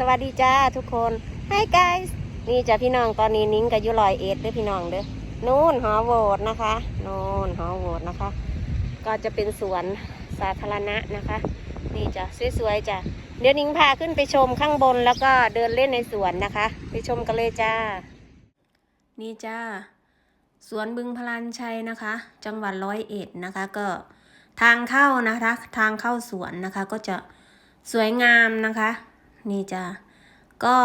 สวัสดีจ้าทุกคน Hi guys นี่จ้ะพี่น้องตอนนี้นิ้งกับยุลอยเอ็ดด้อพี่น้องเด้อนู่นหอโหวตนะคะนู่นหอโหวตนะคะ ก็จะเป็นสวนสาธารณะนะคะ นี่จ้ะสวยๆจ้ะเดี๋ยวนิ้งพาขึ้นไปชมข้างบนแล้วก็เดินเล่นในสวนนะคะ ไปชมกันเลยจ้า นี่จ้าสวนบึงพลานชัยนะคะ จังหวัดร้อยเอ็ดนะคะก็ทางเข้านะคะ ทางเข้าสวนนะคะก็จะสวยงามนะคะ นี่จ้าก็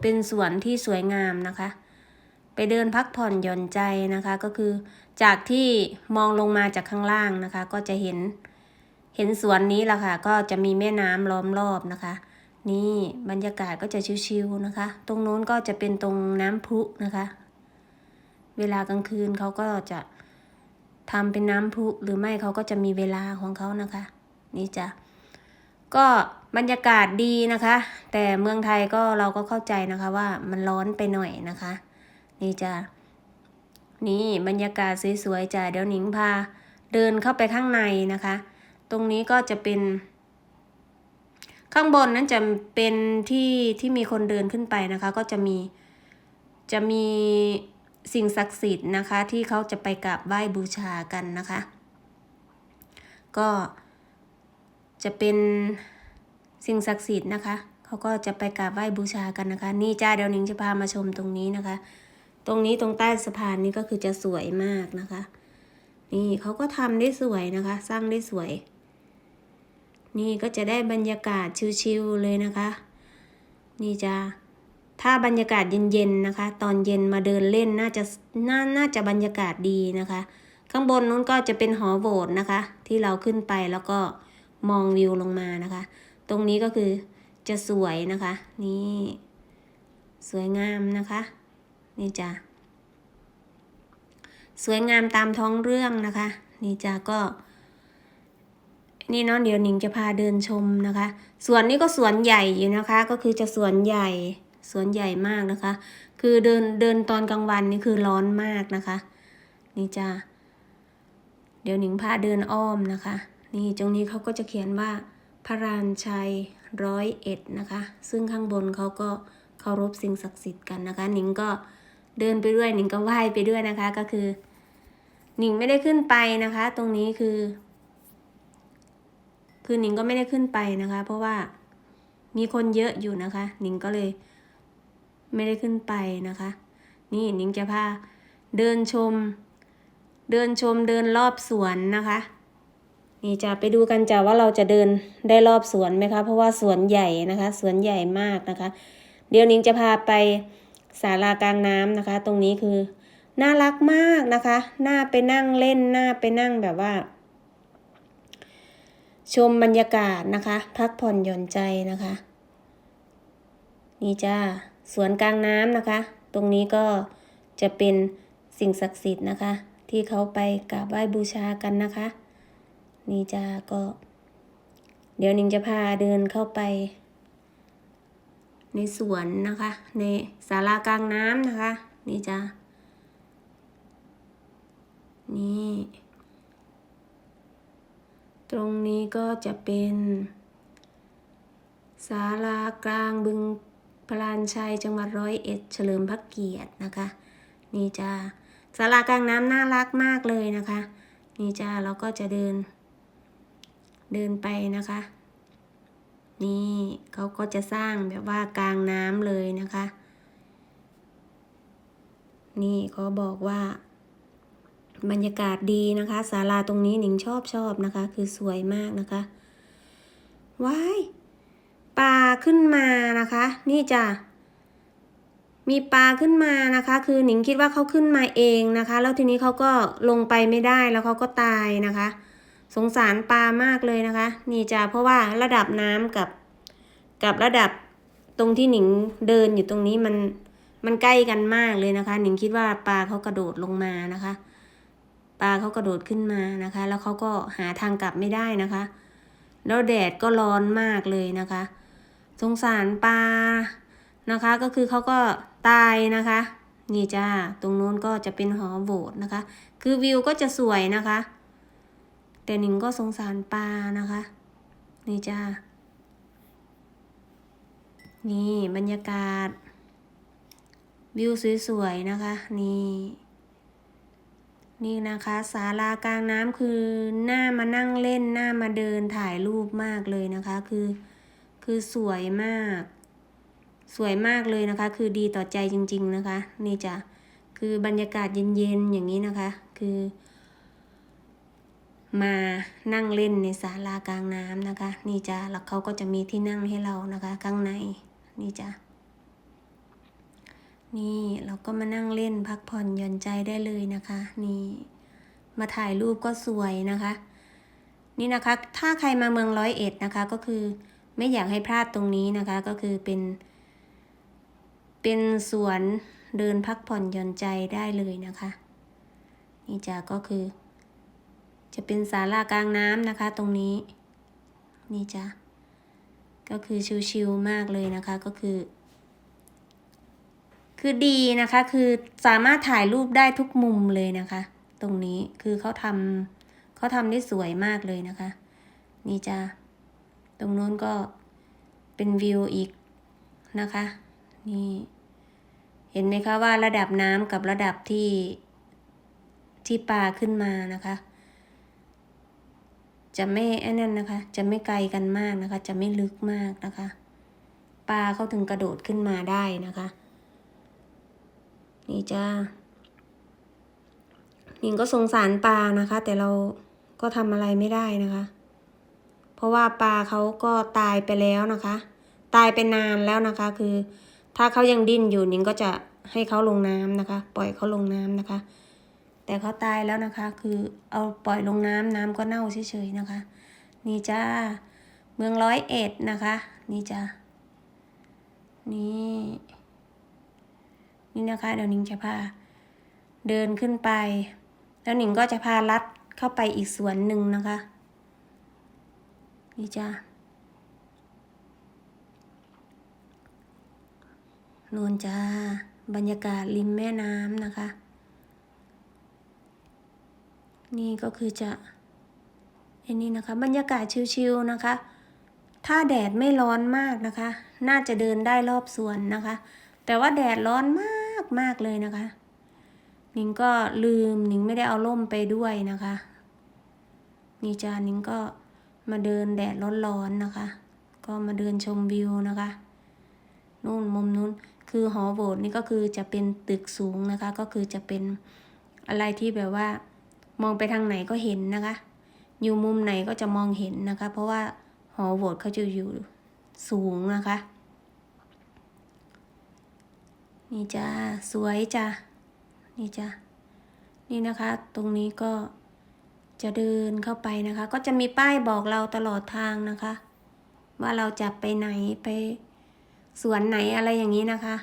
เป็นสวนที่สวยงามนะคะ ไปเดินพักผ่อนหย่อนใจนะคะก็คือจากที่มองลงมาจากข้างล่างนะคะ ก็จะเห็นเห็นสวนนี้แหละค่ะ ก็จะมีแม่น้ำล้อมรอบนะคะ นี่บรรยากาศก็จะชิวๆนะคะ ตรงโน้นก็จะเป็นตรงน้ำพุนะคะ เวลากลางคืนเขาก็จะทำเป็นน้ำพุหรือไม่เขาก็จะมีเวลาของเขานะคะ นี่จ้ะ ก็บรรยากาศดีนะคะ แต่เมืองไทยก็เราก็เข้าใจนะคะว่ามันร้อนไปหน่อยนะคะ นี่จ้ะนี่บรรยากาศสวยๆจ้ะเดี๋ยวหนิงพาเดินเข้าไปข้างในนะคะ ตรงนี้ก็จะเป็น ข้างบนนั้นจะเป็นที่ที่มีคนเดินขึ้นไปนะคะ ก็จะมีจะมีสิ่งศักดิ์สิทธิ์นะคะ ที่เขาจะไปกราบไหว้บูชากันนะคะ ก็ จะเป็นสิ่งศักดิ์สิทธิ์นะคะ เขาก็จะไปกราบไหว้บูชากันนะคะ นี่จ้าเดี๋ยวนิงจะพามาชมตรงนี้นะคะ ตรงนี้ตรงใต้สะพานนี้ก็คือจะสวยมากนะคะ นี่เขาก็ทำได้สวยนะคะ สร้างได้สวย นี่ก็จะได้บรรยากาศชิวๆเลยนะคะ นี่จ้าถ้าบรรยากาศเย็นๆนะคะ ตอนเย็นมาเดินเล่นน่าจะน่าน่าจะบรรยากาศดีนะคะ ข้างบนนู้นก็จะเป็นหอโบสถ์นะคะ ที่เราขึ้นไปแล้วก็ มองวิวลงมานะคะ ตรงนี้ก็คือจะสวยนะคะ นี่สวยงามนะคะ นี่จ้ะสวยงามตามท้องเรื่องนะคะ นี่จ้ะก็ นี่เนาะเดี๋ยวหนิงจะพาเดินชมนะคะสวนนี้ก็สวนใหญ่อยู่นะคะ ก็คือจะสวนใหญ่สวนใหญ่มากนะคะ คือเดินเดินตอนกลางวันนี่คือร้อนมากนะคะ นี่จ้ะเดี๋ยวหนิงพาเดินอ้อมนะคะ นี่ตรงนี้เขาก็จะเขียนว่าพระรานชัยร้อยเอ็ดนะคะ ซึ่งข้างบนเขาก็เคารพสิ่งศักดิ์สิทธิ์กันนะคะหนิงก็เดินไปด้วยหนิงก็ไหว้ไปด้วยนะคะ ก็คือหนิงไม่ได้ขึ้นไปนะคะ ตรงนี้คือ คือหนิงก็ไม่ได้ขึ้นไปนะคะ เพราะว่ามีคนเยอะอยู่นะคะหนิงก็เลยไม่ได้ขึ้นไปนะคะ นี่หนิงจะพาเดินชม เดินชมเดินรอบสวนนะคะ นี่จะไปดูกันจ้ะว่าเราจะเดินได้รอบสวนไหมคะ เพราะว่าสวนใหญ่นะคะ สวนใหญ่มากนะคะ เดี๋ยวนิ้งจะพาไปศาลากลางน้ำนะคะ ตรงนี้คือน่ารักมากนะคะน่าไปนั่งเล่นน่าไปนั่งแบบว่า ชมบรรยากาศนะคะ พักผ่อนหย่อนใจนะคะ นี่จ้าสวนกลางน้ำนะคะ ตรงนี้ก็จะเป็นสิ่งศักดิ์สิทธิ์นะคะ ที่เขาไปกราบไหว้บูชากันนะคะ นี่จ้าก็ เดี๋ยวนิงจะพาเดินเข้าไป ในสวนนะคะ ในศาลากลางน้ำนะคะ นี่จ้านี่ ตรงนี้ก็จะเป็นศาลากลางบึงพลานชัยจังหวัดร้อยเอ็ดเฉลิมพระเกียรตินะคะ นี่จ้าศาลากลางน้ำน่ารักมากเลยนะคะ นี่จ้าเราก็จะเดิน เดินไปนะคะ นี่เขาก็จะสร้างแบบว่ากลางน้ำเลยนะคะ นี่เขาบอกว่า บรรยากาศดีนะคะศาลาตรงนี้หนิงชอบชอบนะคะ คือสวยมากนะคะว้ายปลาขึ้นมานะคะ นี่จ้ะมีปลาขึ้นมานะคะ คือหนิงคิดว่าเขาขึ้นมาเองนะคะ แล้วทีนี้เขาก็ลงไปไม่ได้แล้วเขาก็ตายนะคะ สงสารปลามากเลยนะคะ นี่จ้ะเพราะว่าระดับน้ำกับ กับระดับตรงที่หนิงเดินอยู่ตรงนี้มันมันใกล้กันมากเลยนะคะ หนิงคิดว่าปลาเขากระโดดลงมานะคะ ปลาเขากระโดดขึ้นมานะคะ แล้วเขาก็หาทางกลับไม่ได้นะคะ แล้วแดดก็ร้อนมากเลยนะคะ สงสารปลานะคะ ก็คือเขาก็ตายนะคะ นี่จ้าตรงนู้นก็จะเป็นหอโบสถ์นะคะ คือวิวก็จะสวยนะคะ แต่หนิงก็สงสารปลานะคะ นี่จ้า นี่บรรยากาศ วิวสวยๆนะคะ นี่ นี่นะคะศาลากลางน้ำคือหน้ามานั่งเล่นหน้ามาเดินถ่ายรูปมากเลยนะคะ คือคือสวยมาก สวยมากเลยนะคะ คือดีต่อใจจริง ๆนะคะ นี่จะคือบรรยากาศเย็นๆอย่างนี้นะคะ คือ มานั่งเล่นในศาลากลางน้ำนะคะ นี่จ้ะแล้วเขาก็จะมีที่นั่งให้เรานะคะ ข้างในนี่จ้ะนี่เราก็มานั่งเล่นพักผ่อนหย่อนใจได้เลยนะคะ นี่มาถ่ายรูปก็สวยนะคะ นี่นะคะ ถ้าใครมาเมืองร้อยเอ็ดนะคะ ก็คือไม่อยากให้พลาดตรงนี้นะคะ ก็คือเป็น เป็นสวนเดินพักผ่อนหย่อนใจได้เลยนะคะ นี่จ้ะก็คือ จะเป็นศาลากลางน้ำนะคะ ตรงนี้ นี่จ้ะก็คือชิวๆมากเลยนะคะก็คือ คือดีนะคะคือสามารถถ่ายรูปได้ทุกมุมเลยนะคะ ตรงนี้คือเขาทำเขาทำได้สวยมากเลยนะคะ นี่จ้ะตรงนู้นก็เป็นวิวอีกนะคะ นี่ เห็นไหมคะว่าระดับน้ำกับระดับที่ที่ปลาขึ้นมานะคะ จะไม่ไอ้นั่นนะคะ จะไม่ไกลกันมากนะคะ จะไม่ลึกมากนะคะ ปลาเขาถึงกระโดดขึ้นมาได้นะคะ นี่จ้าหนิงก็สงสารปลานะคะ แต่เราก็ทำอะไรไม่ได้นะคะ เพราะว่าปลาเขาก็ตายไปแล้วนะคะ ตายไปนานแล้วนะคะ คือ ถ้าเขายังดิ้นอยู่หนิงก็จะให้เขาลงน้ำนะคะ ปล่อยเขาลงน้ำนะคะ แต่เขาตายแล้วนะคะ คือเอาปล่อยลงน้ำน้ำก็เน่าเฉยๆนะคะ นี่จ้าเมืองร้อยเอ็ดนะคะ นี่จ้านี่นี่นะคะ เดี๋ยวหนิงจะพาเดินขึ้นไป แล้วหนิงก็จะพาลัดเข้าไปอีกสวนหนึ่งนะคะ นี่จ้านูนจ้าบรรยากาศริมแม่น้ำนะคะ นี่ก็คือจะอ้นี่นะคะ บรรยากาศชิวๆนะคะ ถ้าแดดไม่ร้อนมากนะคะ น่าจะเดินได้รอบสวนนะคะ แต่ว่าแดดร้อนมากมากเลยนะคะ นิงก็ลืมนิงไม่ได้เอาร่มไปด้วยนะคะ นี่จาหนิงก็มาเดินแดดร้อนๆนะคะ ก็มาเดินชมวิวนะคะ นู่นมุมนู้นคือหอโบสถ์นี่ก็คือจะเป็นตึกสูงนะคะ ก็คือจะเป็นอะไรที่แบบว่า มองไปทางไหนก็เห็นนะคะ อยู่มุมไหนก็จะมองเห็นนะคะ เพราะว่าหอโบสถ์เขาจะอยู่สูงนะคะ นี่จ้าสวยจ้านี่จ้านี่นะคะ ตรงนี้ก็จะเดินเข้าไปนะคะ ก็จะมีป้ายบอกเราตลอดทางนะคะ ว่าเราจะไปไหนไปสวนไหนอะไรอย่างนี้นะคะ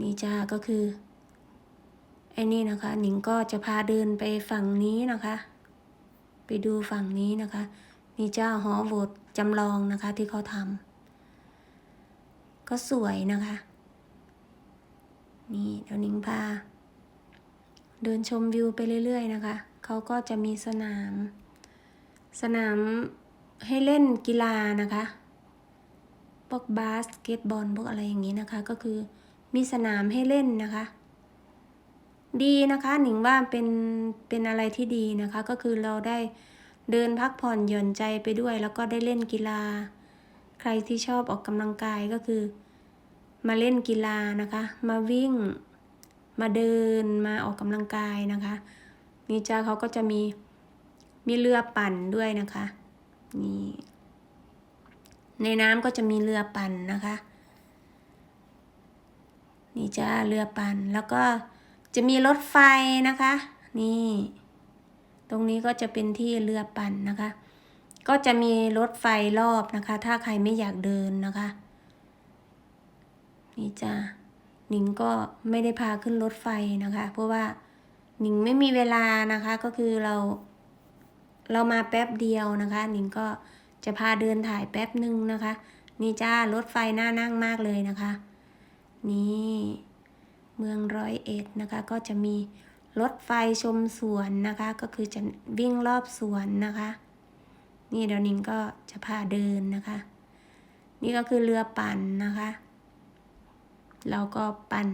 นี่จ้าก็คือ ไอ้นี่นะคะ หนิงก็จะพาเดินไปฝั่งนี้นะคะ ไปดูฝั่งนี้นะคะนี่จ้าหอโบสถ์จำลองนะคะที่เขาทำก็สวยนะคะ นี่เดี๋ยวหนิงพา เดินชมวิวไปเรื่อยๆนะคะเขาก็จะมีสนาม สนามให้เล่นกีฬานะคะพวกบาสเกตบอลพวกอะไรอย่างนี้นะคะ ก็คือมีสนามให้เล่นนะคะ ดีนะคะหนิงว่าเป็นเป็นอะไรที่ดีนะคะ ก็คือเราได้เดินพักผ่อนหย่อนใจไปด้วย แล้วก็ได้เล่นกีฬา ใครที่ชอบออกกำลังกายก็คือ มาเล่นกีฬานะคะ มาวิ่ง มาเดินมาออกกำลังกายนะคะนี่จ้าเขาก็จะมีมีเรือปั่นด้วยนะคะนี่ในน้ำก็จะมีเรือปั่นนะคะ นี่จ้าเรือปั่นแล้วก็ จะมีรถไฟนะคะ นี่ ตรงนี้ก็จะเป็นที่เรือปั่นนะคะ ก็จะมีรถไฟรอบนะคะ ถ้าใครไม่อยากเดินนะคะ นี่จ้าหนิงก็ไม่ได้พาขึ้นรถไฟนะคะ เพราะว่าหนิงไม่มีเวลานะคะ ก็คือเรา เรามาแป๊บเดียวนะคะ หนิงก็จะพาเดินถ่ายแป๊บหนึ่งนะคะ นี่จ้ารถไฟน่านั่งมากเลยนะคะ นี่ เมืองร้อยเอ็ดนะคะ ก็จะมีรถไฟชมสวนนะคะ ก็คือจะวิ่งรอบสวนนะคะ นี่เดี๋ยวนิงก็จะพาเดินนะคะ นี่ก็คือเรือปั่นนะคะ เราก็ปั่น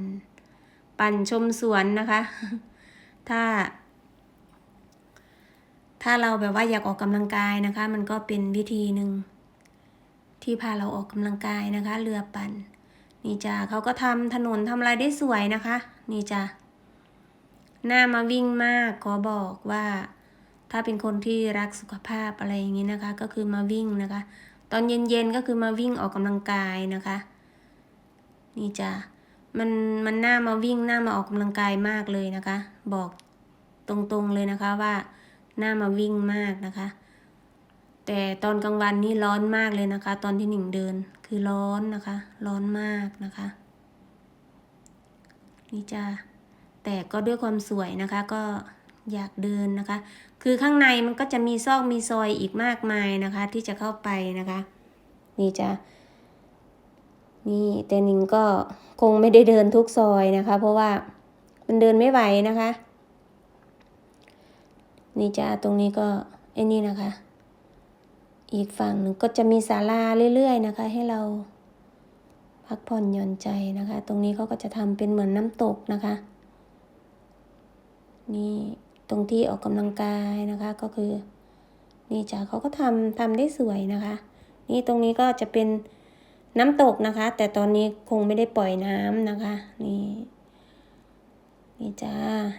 ปั่นชมสวนนะคะ ถ้า ถ้าเราแบบว่าอยากออกกำลังกายนะคะ มันก็เป็นวิธีหนึ่งที่พาเราออกกำลังกายนะคะ เรือปั่น นี่จ้าเขาก็ทำถนนทำอะไรได้สวยนะคะ นี่จ้าหน้ามาวิ่งมากขอบอกว่า ถ้าเป็นคนที่รักสุขภาพอะไรอย่างนี้นะคะ ก็คือมาวิ่งนะคะ ตอนเย็นๆก็คือมาวิ่งออกกำลังกายนะคะ นี่จ้ามันมันหน่ามาวิ่งหน่ามาออกกำลังกายมากเลยนะคะ บอกตรงๆเลยนะคะว่าหน่ามาวิ่งมากนะคะ แต่ตอนกลางวันนี่ร้อนมากเลยนะคะ ตอนที่หนิงเดินคือร้อนนะคะ ร้อนมากนะคะ นี่จ้าแต่ก็ด้วยความสวยนะคะ ก็อยากเดินนะคะ คือข้างในมันก็จะมีซอกมีซอยอีกมากมายนะคะ ที่จะเข้าไปนะคะ นี่จ้านี่แต่หนิงก็คงไม่ได้เดินทุกซอยนะคะ เพราะว่ามันเดินไม่ไหวนะคะ นี่จ้าตรงนี้ก็ไอ้นี่นะคะ อีกฝั่งหนึ่งก็จะมีศาลาเรื่อย ๆ นะคะ ให้เราพักผ่อนหย่อนใจนะคะ ตรงนี้เขาก็จะทำเป็นเหมือนน้ำตกนะคะ นี่ตรงที่ออกกำลังกายนะคะก็คือ นี่จ้าเขาก็ทำทำได้สวยนะคะ นี่ตรงนี้ก็จะเป็นน้ำตกนะคะ แต่ตอนนี้คงไม่ได้ปล่อยน้ำนะคะ นี่นี่จ้า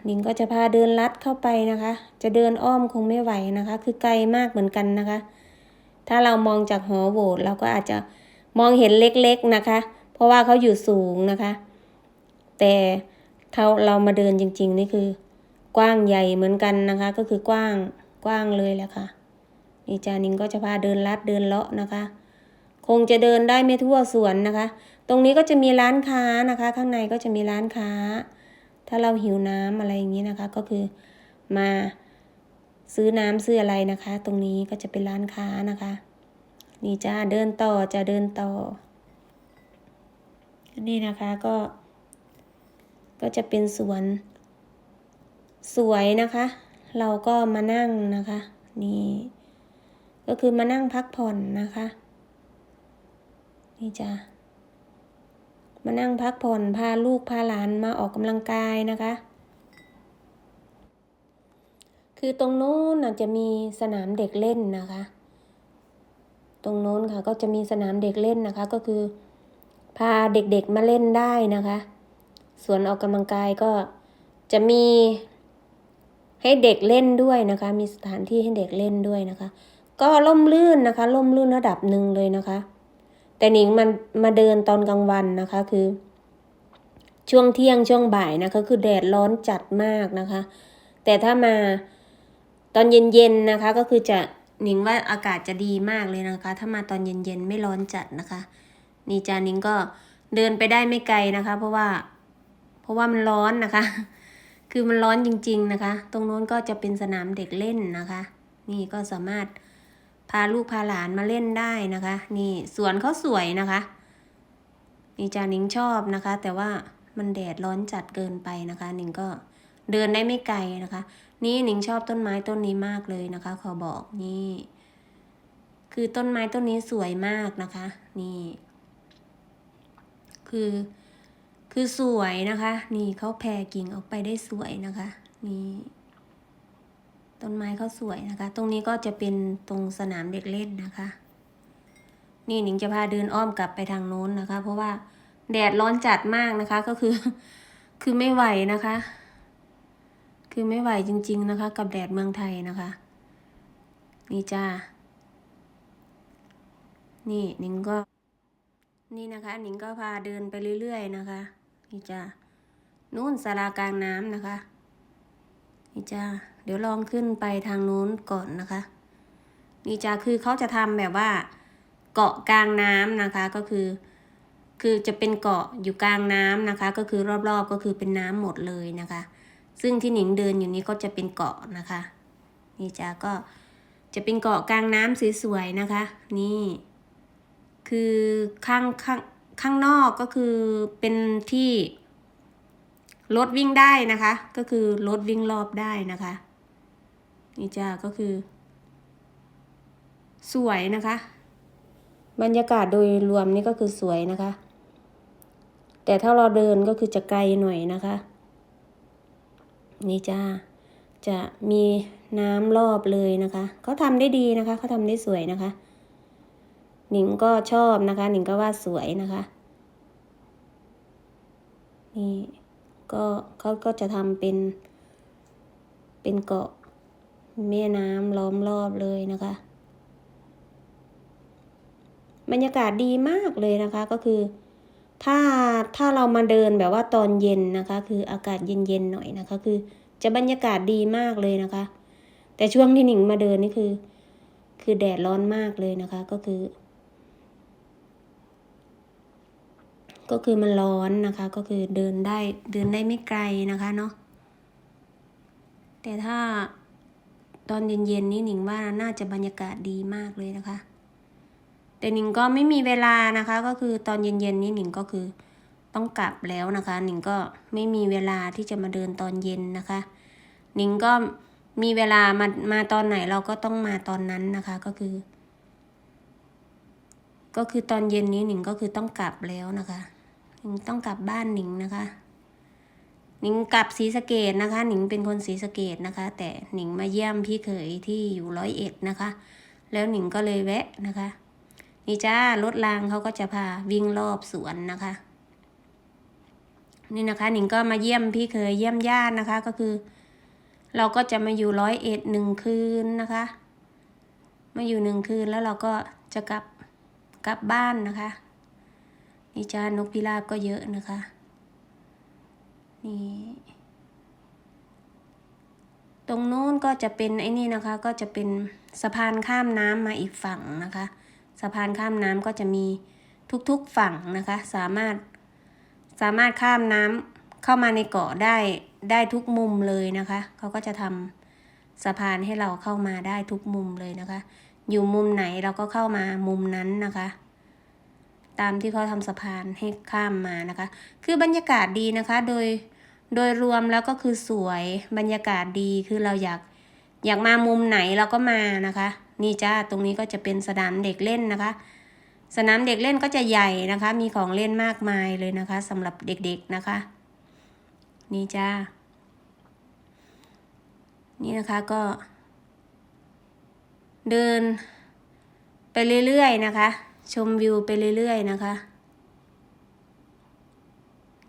นิงก็จะพาเดินลัดเข้าไปนะคะ จะเดินอ้อมคงไม่ไหวนะคะ คือไกลมากเหมือนกันนะคะ ถ้าเรามองจากหอโหวตเราก็อาจจะมองเห็นเล็กๆนะคะ เพราะว่าเขาอยู่สูงนะคะ แต่เขาเรามาเดินจริง ๆ นี่คือ กว้างใหญ่เหมือนกันนะคะ ก็คือกว้างกว้างเลยแหละค่ะนี่จานิงก็จะพาเดินลัดเดินเลาะนะคะ คงจะเดินได้ไม่ทั่วสวนนะคะ ตรงนี้ก็จะมีร้านค้านะคะ ข้างในก็จะมีร้านค้า ถ้าเราหิวน้ำอะไรอย่างนี้นะคะ ก็คือมา ซื้อน้ำซื้ออะไรนะคะ ตรงนี้ก็จะเป็นร้านค้านะคะ นี่จ้าเดินต่อจะเดินต่อ นี่นะคะก็ ก็จะเป็นสวน สวยนะคะ เราก็มานั่งนะคะ นี่ ก็คือมานั่งพักผ่อนนะคะ นี่จ้ามานั่งพักผ่อนพาลูกพาหลานมาออกกำลังกายนะคะ คือตรงโน้นน่ะจะมีสนามเด็กเล่นนะคะ ตรงโน้นค่ะก็จะมีสนามเด็กเล่นนะคะ ก็คือ พาเด็กๆมาเล่นได้นะคะ ส่วนออกกำลังกายก็จะมีให้เด็กเล่นด้วยนะคะ มีสถานที่ให้เด็กเล่นด้วยนะคะ ก็ล่มลื่นนะคะ ล่มลื่นระดับหนึ่งเลยนะคะ แต่หนิงมันมาเดินตอนกลางวันนะคะคือ ช่วงเที่ยงช่วงบ่ายนะคะ คือแดดร้อนจัดมากนะคะ แต่ถ้ามา ตอนเย็นๆนะคะก็คือจะหนิงว่าอากาศจะดีมากเลยนะคะ ถ้ามาตอนเย็นๆไม่ร้อนจัดนะคะนี่จานิงก็เดินไปได้ไม่ไกลนะคะ เพราะว่า เพราะว่ามันร้อนนะคะ คือมันร้อนจริง ๆนะคะ ตรงโน้นก็จะเป็นสนามเด็กเล่นนะคะ นี่ก็สามารถพาลูกพาหลานมาเล่นได้นะคะ นี่สวนเขาสวยนะคะนี่จานิงชอบนะคะ แต่ว่ามันแดดร้อนจัดเกินไปนะคะ นิงก็เดินได้ไม่ไกลนะคะ นี่หนิงชอบต้นไม้ต้นนี้มากเลยนะคะ ขอบอกนี่ คือต้นไม้ต้นนี้สวยมากนะคะ นี่ คือ คือสวยนะคะ นี่เขาแผ่กิ่งออกไปได้สวยนะคะ นี่ ต้นไม้เขาสวยนะคะ ตรงนี้ก็จะเป็นตรงสนามเด็กเล่นนะคะ นี่หนิงจะพาเดินอ้อมกลับไปทางโน้นนะคะ เพราะว่าแดดร้อนจัดมากนะคะ ก็คือ คือไม่ไหวนะคะ คือไม่ไหวจริง ๆนะคะ กับแดดเมืองไทยนะคะ นี่จ้า นี่หนิงก็ นี่นะคะหนิงก็พาเดินไปเรื่อยๆนะคะ นี่จ้านู่นศาลากลางน้ำนะคะ นี่จ้าเดี๋ยวลองขึ้นไปทางนู้นก่อนนะคะ นี่จ้าคือเขาจะทำแบบว่าเกาะกลางน้ำนะคะก็คือ คือจะเป็นเกาะอยู่กลางน้ำนะคะ ก็คือรอบๆก็คือเป็นน้ำหมดเลยนะคะ ซึ่งที่หนิงเดินอยู่นี้ก็จะเป็นเกาะนะคะ นี่จ้าก็จะเป็นเกาะกลางน้ำสวยๆนะคะ นี่ คือข้างข้างข้างนอกก็คือเป็นที่รถวิ่งได้นะคะ ก็คือรถวิ่งรอบได้นะคะ นี่จ้าก็คือ สวยนะคะ บรรยากาศโดยรวมนี่ก็คือสวยนะคะ แต่ถ้าเราเดินก็คือจะไกลหน่อยนะคะ นี่จ้าจะมีน้ำรอบเลยนะคะเขาทำได้ดีนะคะเขาทำได้สวยนะคะ หนิงก็ชอบนะคะ หนิงก็ว่าสวยนะคะนี่ก็เขาก็จะทำเป็น เป็นเกาะแม่น้ำล้อมรอบเลยนะคะ บรรยากาศดีมากเลยนะคะก็คือ ถ้าถ้าเรามาเดินแบบว่าตอนเย็นนะคะ คืออากาศเย็นๆหน่อยนะคะ คือจะบรรยากาศดีมากเลยนะคะ แต่ช่วงที่หนิงมาเดินนี่คือ คือแดดร้อนมากเลยนะคะ ก็คือ ก็คือมันร้อนนะคะ ก็คือเดินได้เดินได้ไม่ไกลนะคะเนาะแต่ถ้าตอนเย็นๆนี่หนิงว่าน่าจะบรรยากาศดีมากเลยนะคะ แต่หนิงก็ไม่มีเวลานะคะ ก็คือตอนเย็นๆนี่หนิงก็คือต้องกลับแล้วนะคะ หนิงก็ไม่มีเวลาที่จะมาเดินตอนเย็นนะคะ หนิงก็มีเวลามามาตอนไหนเราก็ต้องมาตอนนั้นนะคะก็คือ ก็คือตอนเย็นนี้หนิงก็คือต้องกลับแล้วนะคะหนิงต้องกลับบ้านหนิงนะคะ หนิงกลับศรีสะเกดนะคะ หนิงเป็นคนศรีสะเกดนะคะ แต่หนิงมาเยี่ยมพี่เขยที่อยู่ร้อยเอ็ดนะคะ แล้วหนิงก็เลยแวะนะคะ นี่จ้ารถรางเขาก็จะพาวิ่งรอบสวนนะคะ นี่นะคะหนิงก็มาเยี่ยมพี่เคยเยี่ยมญาตินะคะ ก็คือ เราก็จะมาอยู่ร้อยเอ็ดหนึ่งคืนนะคะ มาอยู่หนึ่งคืนแล้วเราก็จะกลับกลับบ้านนะคะ นี่จ้านกพิราบก็เยอะนะคะ นี่ตรงนู้นก็จะเป็นไอ้นี่นะคะ ก็จะเป็นสะพานข้ามน้ำมาอีกฝั่งนะคะ สะพานข้ามน้ำก็จะมีทุกๆฝั่งนะคะ สามารถสามารถข้ามน้ำเข้ามาในเกาะได้ได้ทุกมุมเลยนะคะเขาก็จะทำสะพานให้เราเข้ามาได้ทุกมุมเลยนะคะ อยู่มุมไหนเราก็เข้ามามุมนั้นนะคะ ตามที่เขาทำสะพานให้ข้ามมานะคะ คือบรรยากาศดีนะคะ โดยโดยรวมแล้วก็คือสวยบรรยากาศดีคือเราอยากอยากมามุมไหนเราก็มานะคะ นี่จ้าตรงนี้ก็จะเป็นสนามเด็กเล่นนะคะ สนามเด็กเล่นก็จะใหญ่นะคะ มีของเล่นมากมายเลยนะคะสำหรับเด็กๆนะคะ นี่จ้านี่นะคะก็ เดินไปเรื่อยๆนะคะ ชมวิวไปเรื่อยๆนะคะ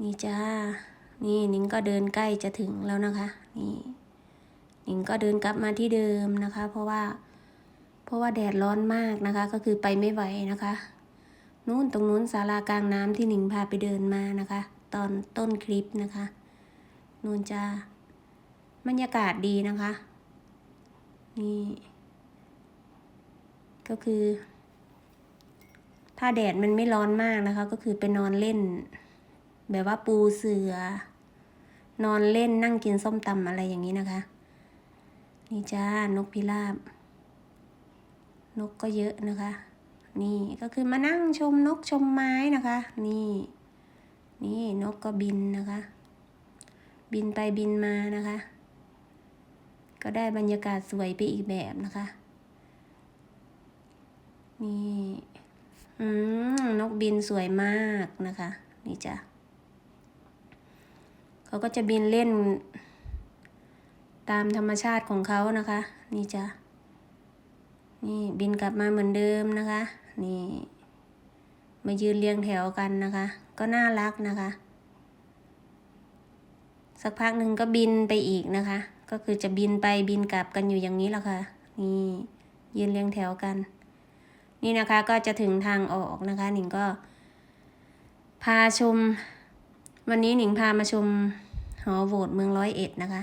นี่จ้า นี่นิ้งก็เดินใกล้จะถึงแล้วนะคะ นี่นิ้งก็เดินกลับมาที่เดิมนะคะ เพราะว่า เพราะว่าแดดร้อนมากนะคะ ก็คือไปไม่ไหวนะคะนู้นตรงนู้นศาลากลางน้ำที่หนิงพาไปเดินมานะคะ ตอนต้นคลิปนะคะนูนจ้าบรรยากาศดีนะคะ นี่ ก็คือ ถ้าแดดมันไม่ร้อนมากนะคะ ก็คือไปนอนเล่น แบบว่าปูเสือ นอนเล่นนั่งกินส้มตำอะไรอย่างนี้นะคะ นี่จ้านกพิราบ นกก็เยอะนะคะ นี่ก็คือมานั่งชมนกชมไม้นะคะ นี่ นี่นกก็บินนะคะ บินไปบินมานะคะ ก็ได้บรรยากาศสวยไปอีกแบบนะคะ นี่อืมนกบินสวยมากนะคะ นี่จ้ะเขาก็จะบินเล่น ตามธรรมชาติของเขานะคะ นี่จ้ะ นี่บินกลับมาเหมือนเดิมนะคะ นี่มายืนเรียงแถวกันนะคะ ก็น่ารักนะคะ สักพักหนึ่งก็บินไปอีกนะคะ ก็คือจะบินไปบินกลับกันอยู่อย่างนี้แหละค่ะ นี่ยืนเรียงแถวกัน นี่นะคะก็จะถึงทางออกนะคะ หนิงก็ พาชม วันนี้หนิงพามาชมหอโหวตเมืองร้อยเอ็ดนะคะ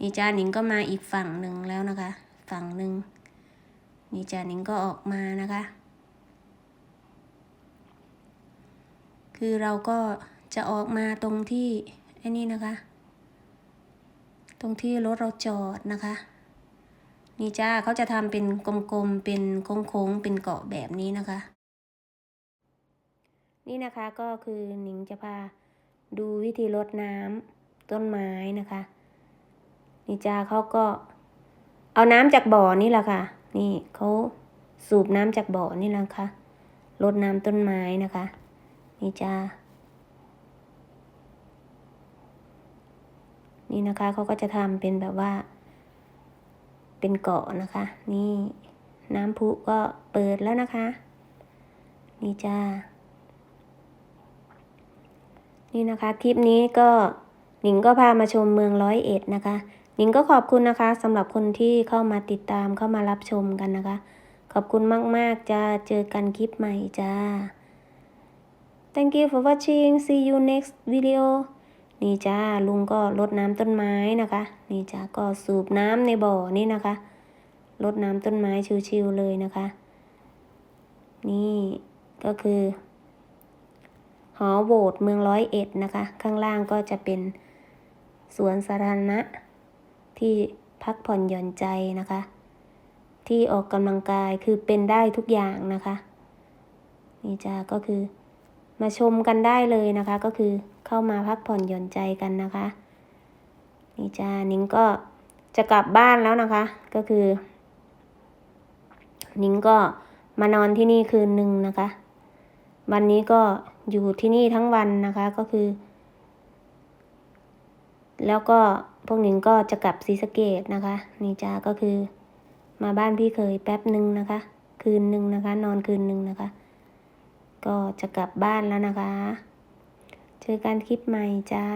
นี่จ้าหนิงก็มาอีกฝั่งหนึ่งแล้วนะคะ ฝั่งหนึ่ง นี่จ้าหนิงก็ออกมานะคะ คือเราก็จะออกมาตรงที่ไอ้นี่นะคะ ตรงที่รถเราจอดนะคะ นี่จ้าเขาจะทำเป็นกลมๆ เป็นโค้งๆ เป็นเกาะแบบนี้นะคะ นี่นะคะก็คือหนิงจะพาดูวิธีรดน้ำต้นไม้นะคะ นี่จ้าเขาก็เอาน้ำจากบ่อนี่แหละค่ะ นี่เขาสูบน้ำจากบ่อนี่นะคะรดน้ำต้นไม้นะคะ นี่จ้า นี่นะคะเขาก็จะทำเป็นแบบว่า เป็นเกาะนะคะ นี่น้ำพุก็เปิดแล้วนะคะ นี่จ้า นี่นะคะ คลิปนี้ก็หนิงก็พามาชมเมืองร้อยเอ็ดนะคะ หนิงก็ขอบคุณนะคะสำหรับคนที่เข้ามาติดตามเข้ามารับชมกันนะคะ ขอบคุณมาก ๆจะเจอกันคลิปใหม่จ้า thank you for watching see you next video นี่จ้าลุงก็รดน้ำต้นไม้นะคะ นี่จ้าก็สูบน้ำในบ่อนี่นะคะรดน้ำต้นไม้ชิวๆเลยนะคะ นี่ก็คือหอโบสถ์เมืองร้อยเอ็ดนะคะ ข้างล่างก็จะเป็นสวนสาธารณะ ที่พักผ่อนหย่อนใจนะคะ ที่ออกกำลังกายคือเป็นได้ทุกอย่างนะคะ นี่จ้าก็คือมาชมกันได้เลยนะคะ ก็คือเข้ามาพักผ่อนหย่อนใจกันนะคะ นี่จ้านิ้งก็จะกลับบ้านแล้วนะคะ ก็คือ นิ้งก็มานอนที่นี่คืนหนึ่งนะคะ วันนี้ก็อยู่ที่นี่ทั้งวันนะคะก็คือ แล้วก็ วกหนิงก็จะกลับซีสเกตนะคะ นี่จ้าก็คือ มาบ้านพี่เคยแป๊บหนึ่งนะคะ คืนหนึ่งนะคะ นอนคืนหนึ่งนะคะ ก็จะกลับบ้านแล้วนะคะ เจอกันคลิปใหม่จ้า